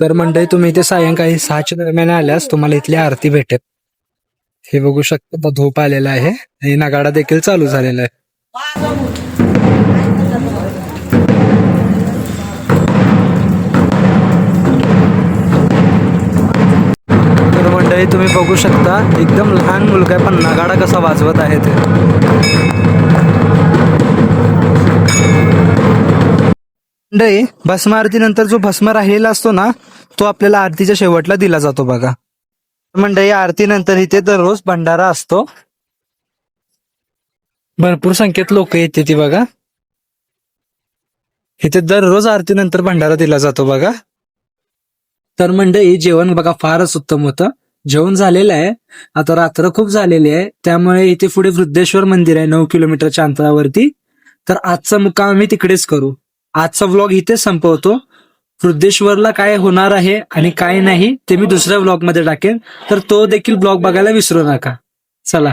तर मंडळी तुम्ही इथे सायंकाळी सहाच्या दरम्यान आल्यास तुम्हाला इथली आरती भेटेल. हे बघू शकता धूप आलेला आहे. आणि नगाडा देखील चालू झालेला आहे. तर मंडळी तुम्ही बघू शकता एकदम लहान मुलगा आहे, पण नगाडा कसा वाजवत आहे ते. मंडळी भस्म आरतीनंतर जो भस्म राहिलेला असतो ना तो आपल्याला आरतीच्या शेवटला दिला जातो बघा. मंडळी आरतीनंतर इथे दररोज भंडारा असतो. भरपूर संख्येत लोक येते ती बघा. इथे दररोज आरतीनंतर भंडारा दिला जातो बघा. तर मंडळी जेवण बघा फारच उत्तम होतं. जेवण झालेलं आहे. आता रात्र खूप झालेली आहे. त्यामुळे इथे पुढे वृद्धेश्वर मंदिर आहे नऊ किलोमीटरच्या अंतरावरती. तर आजचा मुक्काम आम्ही तिकडेच करू. आजचा व्लॉग इथेच संपवतो. वृद्धेश्वरला काय होणार आहे आणि काय नाही ते मी दुसऱ्या ब्लॉगमध्ये टाकेन. तर तो देखील ब्लॉग बघायला विसरू नका. चला.